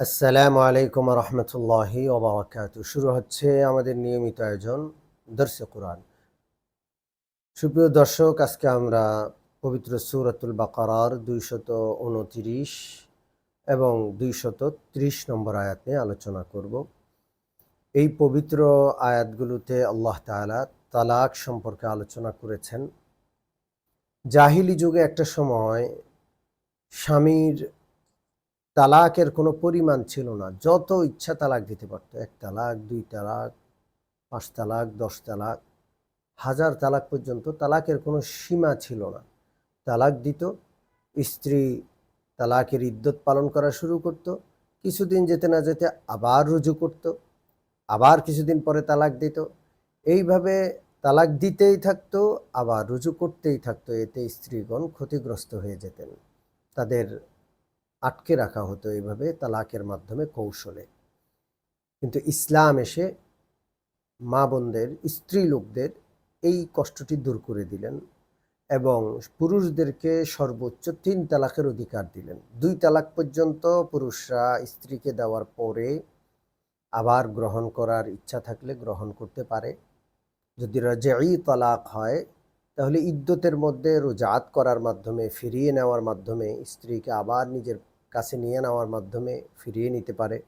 আসসালামু আলাইকুম রহমতুল্লাহি ওবরাকাতু শুরু হচ্ছে আমাদের নিয়মিত আয়োজন, দর্শে কোরআন। সুপ্রিয় দর্শক, আজকে আমরা পবিত্র সুরাতুল বাকারার দুইশত উনতিরিশ এবং দুইশত ত্রিশ নম্বর আয়াত নিয়ে আলোচনা করব। এই পবিত্র আয়াতগুলোতে আল্লাহ তাআলা তালাক সম্পর্কে আলোচনা করেছেন। জাহিলি যুগে একটা সময় স্বামীর তালাকের কোনো পরিমাণ ছিল না। যত ইচ্ছা তালাক দিতে পারতো। এক তালাক, দুই তালাক, পাঁচ তালাক, দশ তালাক, হাজার তালাক পর্যন্ত তালাকের কোনো সীমা ছিল না। তালাক দিত, স্ত্রী তালাকের ইদ্যত পালন করা শুরু করত, কিছুদিন যেতে না যেতে আবার রুজু করত, আবার কিছুদিন পরে তালাক দিত। এইভাবে তালাক দিতেই থাকতো, আবার রুজু করতেই থাকতো। এতে স্ত্রীগণ ক্ষতিগ্রস্ত হয়ে যেতেন। তাদের আটকে রাখা হতো এইভাবে তালাকের মাধ্যমে কৌশলে। কিন্তু ইসলাম এসে মা বোনদের, স্ত্রী লোকদের এই কষ্টটি দূর করে দিলেন এবং পুরুষদেরকে সর্বোচ্চ তিন তালাকের অধিকার দিলেন। দুই তালাক পর্যন্ত পুরুষরা স্ত্রীকে দেওয়ার পরে আবার গ্রহণ করার ইচ্ছা থাকলে গ্রহণ করতে পারে। যদি রাজাই তালাক হয়, তাহলে ইদ্যতের মধ্যে রোজাত করার মাধ্যমে, ফিরিয়ে নেওয়ার মাধ্যমে স্ত্রীকে আবার নিজের কাছে নিয়ে নেওয়ার মাধ্যমে ফিরিয়ে নিতে পারে।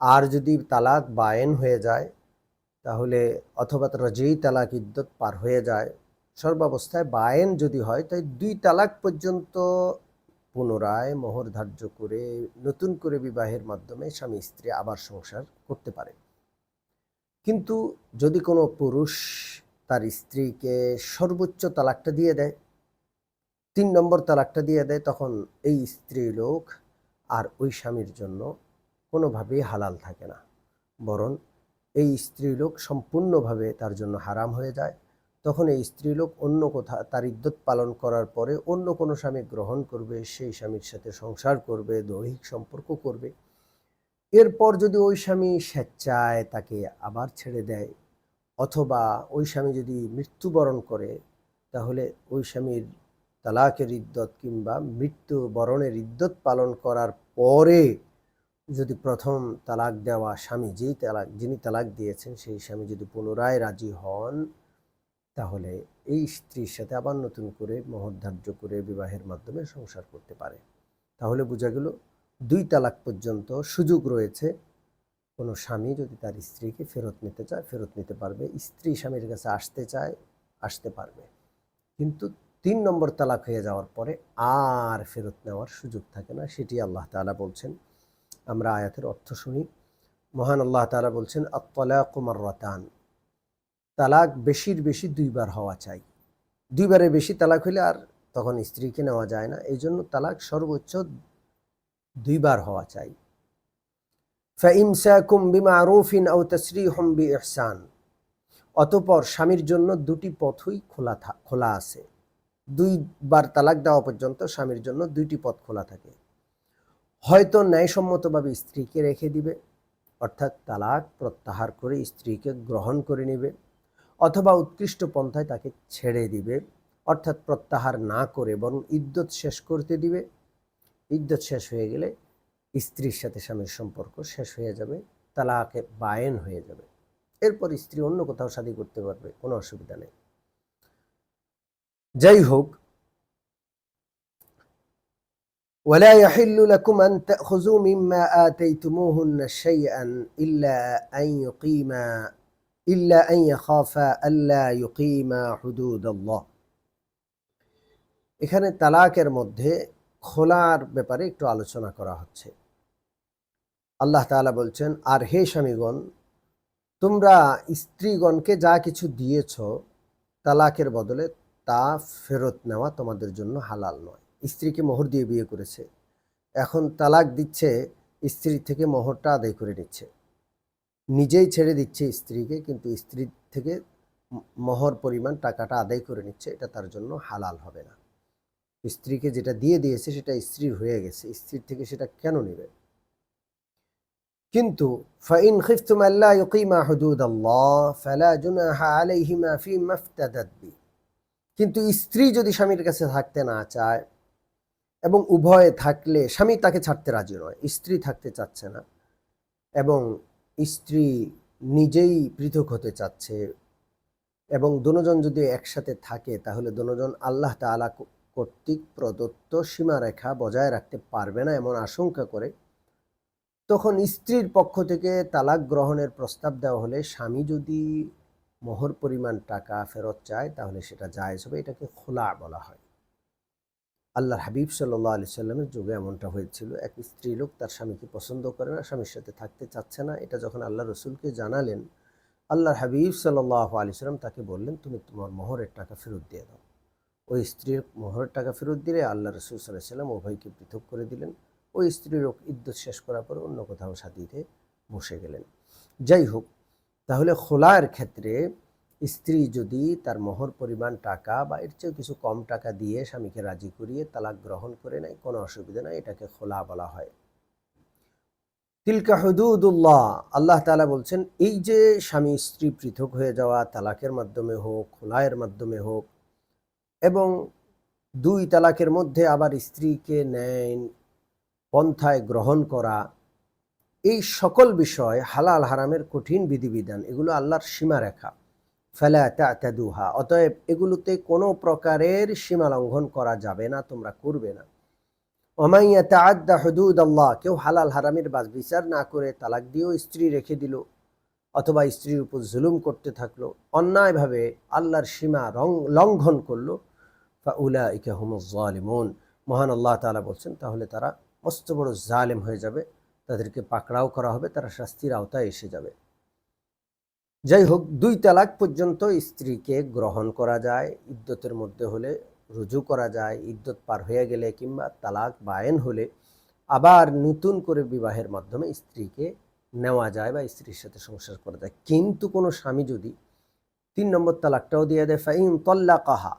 আর যদি তালাক বায়েন হয়ে যায়, তাহলে অথবা রজেই তালাক ইদ্যত পার হয়ে যায়, সর্বাবস্থায় বায়েন যদি হয়, তাই দুই তালাক পর্যন্ত পুনরায় মোহর ধার্য করে, নতুন করে বিবাহের মাধ্যমে স্বামী স্ত্রী আবার সংসার করতে পারে। কিন্তু যদি কোনো পুরুষ তার স্ত্রীকে সর্বোচ্চ তালাকটা দিয়ে দেয় তিন নম্বর তালাকটা দিয়ে দেয়, তখন এই স্ত্রী লোক আর ওই স্বামীর জন্য কোনোভাবেই হালাল থাকে না। বরং এই স্ত্রী লোক সম্পূর্ণভাবে তার জন্য হারাম হয়ে যায়। তখন এই স্ত্রী লোক অন্য কোথা, তার ইদ্যত পালন করার পরে অন্য কোনো স্বামী গ্রহণ করবে, সেই স্বামীর সাথে সংসার করবে, দৈহিক সম্পর্ক করবে। এরপর যদি ওই স্বামী স্বেচ্ছায় তাকে আবার ছেড়ে দেয়, অথবা ওই স্বামী যদি মৃত্যুবরণ করে, তাহলে ওই স্বামীর তালাকের ইদ্যত কিংবা মৃত্যু বরণের ইদ্যত পালন করার পরে যদি প্রথম তালাক দেওয়া স্বামী, যেই তালাক, যিনি তালাক দিয়েছেন, সেই স্বামী যদি পুনরায় রাজি হন, তাহলে এই স্ত্রীর সাথে আবার নতুন করে মোহর করে বিবাহের মাধ্যমে সংসার করতে পারে। তাহলে বোঝা গেল, দুই তালাক পর্যন্ত সুযোগ রয়েছে। কোনো স্বামী যদি তার স্ত্রীকে ফেরত নিতে চায়, ফেরত নিতে পারবে। স্ত্রী স্বামীর কাছে আসতে চায়, আসতে পারবে। কিন্তু তিন নম্বর তালাক হয়ে যাওয়ার পরে আর ফেরত নেওয়ার সুযোগ থাকে না, সেটি আল্লাহ তালা বলছেন। আমরা আয়াতের অর্থ শুনি। মহান আল্লাহ তালা বলছেন কুমার রতান তালাক বেশির বেশি দুইবার হওয়া চাই। দুইবারের বেশি তালাক হলে আর তখন স্ত্রীকে নেওয়া যায় না। এই জন্য তালাক সর্বোচ্চ দুইবার হওয়া চাই। ফাইমসাকুম বিমা রুফিন আউ তসরিহম বি ইহসান অতপর স্বামীর জন্য দুটি পথই খোলা খোলা আছে। দুইবার তালাক দেওয়া পর্যন্ত স্বামীর জন্য দুইটি পথ খোলা থাকে। হয়তো ন্যায়সম্মতভাবে স্ত্রীকে রেখে দিবে, অর্থাৎ তালাক প্রত্যাহার করে স্ত্রীকে গ্রহণ করে নেবে, অথবা উৎকৃষ্ট পন্থায় তাকে ছেড়ে দিবে, অর্থাৎ প্রত্যাহার না করে বরং ইদ্যত শেষ করতে দিবে। ইদ্যত শেষ হয়ে গেলে স্ত্রীর সাথে স্বামীর সম্পর্ক শেষ হয়ে যাবে, তালাকে বায়েন হয়ে যাবে। এরপর স্ত্রী অন্য কোথাও শাদী করতে পারবে, কোনো অসুবিধা নেই। যাই হোক ولا يحل لكم أن تأخذوا مما آتيتموهن شيئا إلا أن يقيما إلا أن يخافا ألا يقيما حدود الله এখানে তালাকের মধ্যে খোলার ব্যাপারে একটু আলোচনা করা হচ্ছে আল্লাহ তাআলা বলছেন আর হে স্বামীগণ তোমরা স্ত্রীগণকে যা কিছু দিয়েছ তালাকের বদলে তা ফেরত নেওয়া তোমাদের জন্য হালাল নয়। স্ত্রীকে মোহর দিয়ে বিয়ে করেছে। এখন তালাক দিচ্ছে, স্ত্রী থেকে মোহরটা আদায় করে নিচ্ছে। নিজেই ছেড়ে দিচ্ছে স্ত্রীকে, কিন্তু স্ত্রী থেকে মোহর পরিমাণ টাকাটা আদায় করে নিচ্ছে, এটা তার জন্য হালাল হবে না। স্ত্রীকে যেটা দিয়ে দিয়েছে, সেটা স্ত্রীর হয়ে গেছে। স্ত্রীর থেকে সেটা কেন নেবে? কিন্তু ফাইন খিফতুম আল্লাহ ইউকিমা হুদুদ ফালা জুনাহা আলাইহিমা ফি মাফতাদাত বি। কিন্তু স্ত্রী যদি স্বামীর কাছে থাকতে না চায় এবং উভয়ে থাকলে স্বামী তাকে ছাড়তে রাজি নয়, স্ত্রী থাকতে চাচ্ছে না এবং স্ত্রী নিজেই পৃথক হতে চাচ্ছে এবং দুজন যদি একসাথে থাকে, তাহলে দুজন আল্লাহ তাআলা কর্তৃক প্রদত্ত সীমারেখা বজায় রাখতে পারবে না এমন আশঙ্কা করে, তখন স্ত্রীর পক্ষ থেকে তালাক গ্রহণের প্রস্তাব দেওয়া হলে স্বামী যদি মোহর পরিমাণ টাকা ফেরত চায়, তাহলে সেটা জায়েজ হবে। এটাকে খোলা বলা হয়। আল্লাহর হাবিব সাল্লাহ আলি সাল্লামের যুগে এমনটা হয়েছিল, এক স্ত্রী লোক তার স্বামীকে পছন্দ করে না, স্বামীর সাথে থাকতে চাচ্ছে না। এটা যখন আল্লাহ রসুলকে জানালেন, আল্লাহর হাবিব সাল্লাহ আলি সাল্লাম তাকে বললেন, তুমি তোমার মোহরের টাকা ফেরত দিয়ে দাও। ওই স্ত্রীর মোহরের টাকা ফেরত দিলে আল্লাহ রসুল সাল্লাহ সাল্লাম উভয়কে পৃথক করে দিলেন। ওই স্ত্রী লোক ইদ্যুৎ শেষ করার পরে অন্য কোথাও সাথীতে বসে গেলেন। যাই হোক তাহলে খোলার ক্ষেত্রে স্ত্রী যদি তার মোহর পরিমাণ টাকা বা এর চেয়েও কিছু কম টাকা দিয়ে স্বামীকে রাজি করিয়ে তালাক গ্রহণ করে নেয়, কোনো অসুবিধা নাই, এটাকে খোলা বলা হয়। তিলকা হুদুদুল্লাহ, আল্লাহ তালা বলছেন, এই যে স্বামী স্ত্রী পৃথক হয়ে যাওয়া, তালাকের মাধ্যমে হোক, খোলায়ের মাধ্যমে হোক, এবং দুই তালাকের মধ্যে আবার স্ত্রীকে নেয় পন্থায় গ্রহণ করা এই সকল বিষয় হালাল, হারামের কঠিন বিধিবিধান, এগুলো আল্লাহর সীমারেখা। ফেলা তাদুহা অতএব এগুলোতে কোনো প্রকারের সীমা লঙ্ঘন করা যাবে না, তোমরা করবে না। ওমাইয়া তাআদ্দা হুদুদ আল্লাহ কেউ হালাল, হারামের বাস বিচার না করে তালাক দিয়েও স্ত্রী রেখে দিল অথবা স্ত্রীর উপর জুলুম করতে থাকল, অন্যায়ভাবে আল্লাহর সীমা রং লঙ্ঘন করল ফা উলা ইকে হুমুজালিমুন মহান আল্লাহ তালা বলছেন, তাহলে তারা মস্ত বড় জালেম হয়ে যাবে। তাদেরকে পাকড়াও করা হবে, তারা শাস্তির আওতায় এসে যাবে। যাই হোক, দুই তালাক পর্যন্ত স্ত্রীকে গ্রহণ করা যায়, ইদ্যতের মধ্যে হলে রুজু করা যায়, ইদ্যত পার হয়ে গেলে কিংবা তালাক বায়েন হলে আবার নতুন করে বিবাহের মাধ্যমে স্ত্রীকে নেওয়া যায় বা স্ত্রীর সাথে সংসার করা যায়। কিন্তু কোনো স্বামী যদি তিন নম্বর তালাকটাও দিয়ে দেয়, ফাইন তল্লা কাহা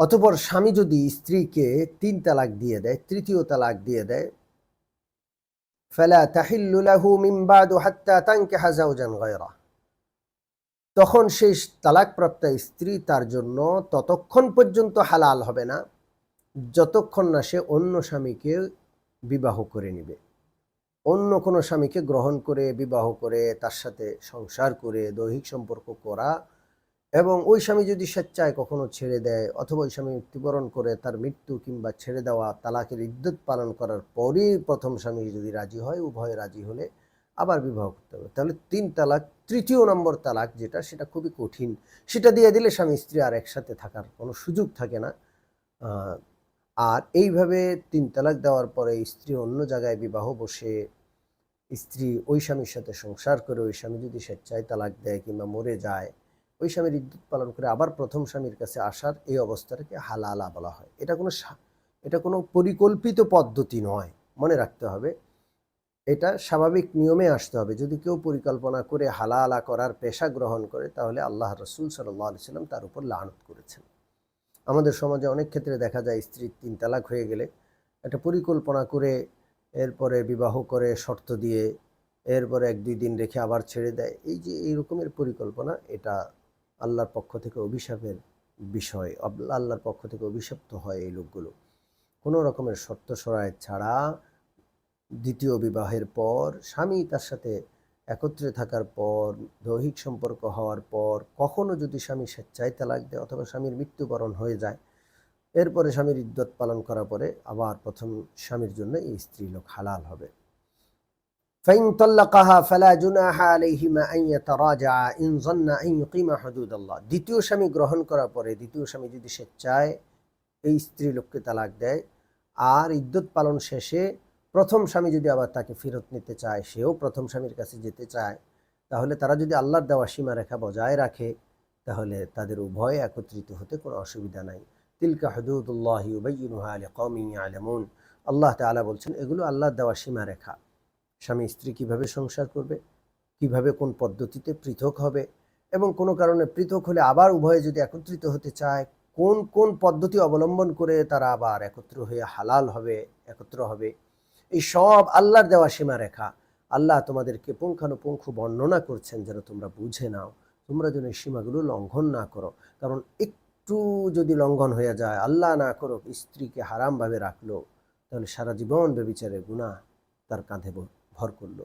অতপর স্বামী যদি স্ত্রীকে তিন তালাক দিয়ে দেয়, তৃতীয় তালাক দিয়ে দেয়, ফেলা তাহিল্লুলাহু মিমবাদু হাত্তা তানকেহা জাওজান গয়রা। তখন সেই তালাকপ্রাপ্ত স্ত্রী তার জন্য ততক্ষণ পর্যন্ত হালাল হবে না, যতক্ষণ না সে অন্য স্বামীকে বিবাহ করে নিবে। অন্য কোনো স্বামীকে গ্রহণ করে, বিবাহ করে, তার সাথে সংসার করে, দৈহিক সম্পর্ক করা এবং ওই স্বামী যদি স্বেচ্ছায় কখনো ছেড়ে দেয় অথবা ওই স্বামী মৃত্যুবরণ করে তার মৃত্যু কিংবা ছেড়ে দেওয়া, তালাকের ইদ্যুৎ পালন করার পরই প্রথম স্বামী যদি রাজি হয়, উভয়ে রাজি হলে আবার বিবাহ করতে হবে। তাহলে তিন তালাক, তৃতীয় নম্বর তালাক যেটা, সেটা খুবই কঠিন। সেটা দিয়ে দিলে স্বামী, স্ত্রী আর একসাথে থাকার কোনো সুযোগ থাকে না। আর এইভাবে তিন তালাক দেওয়ার পরে স্ত্রী অন্য জায়গায় বিবাহ বসে, স্ত্রী ওই স্বামীর সাথে সংসার করে, ওই স্বামী যদি স্বেচ্ছায় তালাক দেয় কিংবা মরে যায় ওই স্বামীর ইদ্যুৎ পালন করে আবার প্রথম স্বামীর কাছে আসার এই অবস্থাটাকে হালালা বলা হয়। এটা কোনো এটা কোনো পরিকল্পিত পদ্ধতি নয়। মনে রাখতে হবে, এটা স্বাভাবিক নিয়মে আসতে হবে। যদি কেউ পরিকল্পনা করে হালালা করার পেশা গ্রহণ করে, তাহলে আল্লাহ রসুল সাল্লাহ সাল্লাম তার উপর লানত করেছেন। আমাদের সমাজে অনেক ক্ষেত্রে দেখা যায় স্ত্রীর তিন তালাক হয়ে গেলে একটা পরিকল্পনা করে এরপরে বিবাহ করে শর্ত দিয়ে, এরপরে এক দুই দিন রেখে আবার ছেড়ে দেয়। এই যে এই রকমের পরিকল্পনা, এটা আল্লাহর পক্ষ থেকে অভিশাপের বিষয় আল্লাহর পক্ষ থেকে অভিশপ্ত হয় এই লোকগুলো। কোনো রকমের শর্ত সরায় ছাড়া দ্বিতীয় বিবাহের পর, স্বামী তার সাথে একত্রে থাকার পর, দৈহিক সম্পর্ক হওয়ার পর, কখনো যদি স্বামী স্বেচ্ছায় তালাক দেয় অথবা স্বামীর মৃত্যুবরণ হয়ে যায়, এরপরে স্বামীর ইদ্যত পালন করার পরে আবার প্রথম স্বামীর জন্য এই স্ত্রী লোক হালাল হবে। فإن طلقها فلا جناح عليهما أن يتراجعا إن ظن أن يقيم حدود الله দ্বিতীয় স্বামী গ্রহণ করার পরে দ্বিতীয় স্বামী যদি স্বেচ্ছায় এই স্ত্রী লোককে তালাক দেয় আর ইদ্যুৎ পালন শেষে প্রথম স্বামী যদি আবার তাকে ফেরত নিতে চায় সেও প্রথম স্বামীর কাছে যেতে চায় তাহলে তারা যদি আল্লাহর দেওয়া সীমারেখা বজায় রাখে তাহলে তাদের উভয়ে একত্রিত হতে কোনো অসুবিধা নাই তিলকা হদুদুল্লাহ উবাইনুহা আলী কৌমি আলমুন আল্লাহ তালা বলছেন এগুলো আল্লাহর দেওয়া সীমারেখা স্বামী স্ত্রী কীভাবে সংসার করবে, কীভাবে কোন পদ্ধতিতে পৃথক হবে এবং কোনো কারণে পৃথক হলে আবার উভয়ে যদি একত্রিত হতে চায়, কোন কোন পদ্ধতি অবলম্বন করে তারা আবার একত্র হয়ে হালাল হবে, একত্র হবে? এই সব আল্লাহর দেওয়া সীমারেখা। আল্লাহ তোমাদেরকে পুঙ্খানুপুঙ্খ বর্ণনা করছেন যেন তোমরা বুঝে নাও। তোমরা যেন এই সীমাগুলো লঙ্ঘন না করো। কারণ একটু যদি লঙ্ঘন হয়ে যায়, আল্লাহ না করো স্ত্রীকে হারামভাবে রাখল, তাহলে সারা জীবন বেবিচারের গুণা তার কাঁধে ভর করল।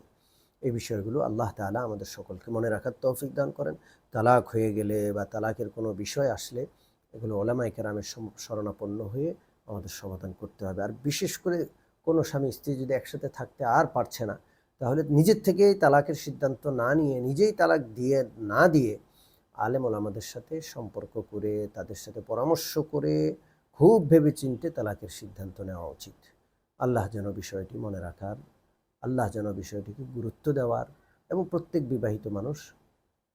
এই বিষয়গুলো আল্লাহ তাআলা আমাদের সকলকে মনে রাখার তৌফিক দান করেন। তালাক হয়ে গেলে বা তালাকের কোনো বিষয় আসলে এগুলো ওলামাই কেরামের শরণাপন্ন হয়ে আমাদের সমাধান করতে হবে। আর বিশেষ করে কোনো স্বামী স্ত্রী যদি একসাথে থাকতে আর পারছে না, তাহলে নিজের থেকেই তালাকের সিদ্ধান্ত না নিয়ে, নিজেই তালাক দিয়ে না দিয়ে আলেম ওলামাদের সাথে সম্পর্ক করে, তাদের সাথে পরামর্শ করে খুব ভেবে চিনতে তালাকের সিদ্ধান্ত নেওয়া উচিত। আল্লাহ যেন বিষয়টি মনে রাখার আল্লাহ যেন বিষয়টিকে গুরুত্ব দেওয়ার এবং প্রত্যেক বিবাহিত মানুষ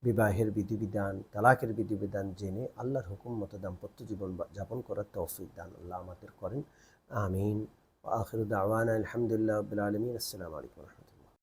বিবাহের বিধিবিধান, তালাকের বিধিবিধান জেনে আল্লাহর হুকুম মতো দাম্পত্য জীবন যাপন করার তৌফিক দান আল্লাহ আমাদের করেন। আমিন। আখির আওয়ান আলহামদুলিল্লাহ আলমিন। আসসালামু আলাইকুম রহমতুল্লাহ।